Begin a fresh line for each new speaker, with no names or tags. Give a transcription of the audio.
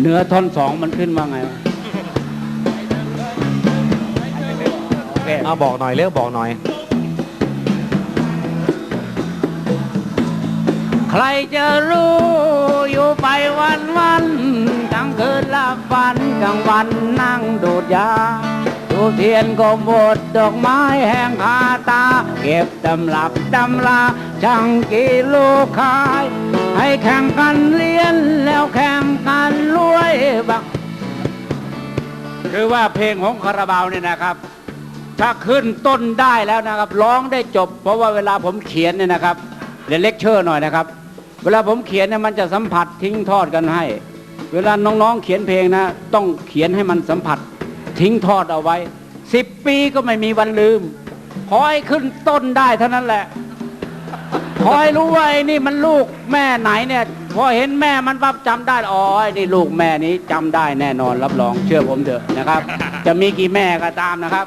เหนือท่อนสองมันขึ้นว่าไงวะโอเค
เอาบอกหน่อยเร็วบอกหน่อย
ใครจะรู้อยู่ไปวันวันๆกลางคืนหลับฝันกลางวันนั่งดูดยาดูเทียนก็หมดดอกไม้แห้งคาตา เก็บตำรับตำลาช่างกิโลขาย ให้แข่งกันเรียน บักคือว่าเพลงของคาราบาวเนี่ยนะครับ ถ้าขึ้นต้นได้แล้วนะครับ ร้องได้จบ เพราะว่าเวลาผมเขียนเนี่ยนะครับเดี๋ยวเลคเชอร์หน่อยนะครับ เวลาผมเขียนเนี่ยมันจะสัมผัสทิ้งทอดกันให้ เวลาน้องๆเขียนเพลงนะ ต้องเขียนให้มันสัมผัส ทิ้งทอดเอาไว้สิบปีก็ไม่มีวันลืม ขอให้ขึ้นต้นได้เท่านั้นแหละ พอให้รู้ว่าไอ้นี่มันลูกแม่ไหนเนี่ยพอเห็นแม่มันปั๊บจำได้อ๋อไอ้นี่ลูกแม่นี้จำได้แน่นอนรับรองเชื่อผมเถอะนะครับ จะมีกี่แม่ก็ตามนะครับ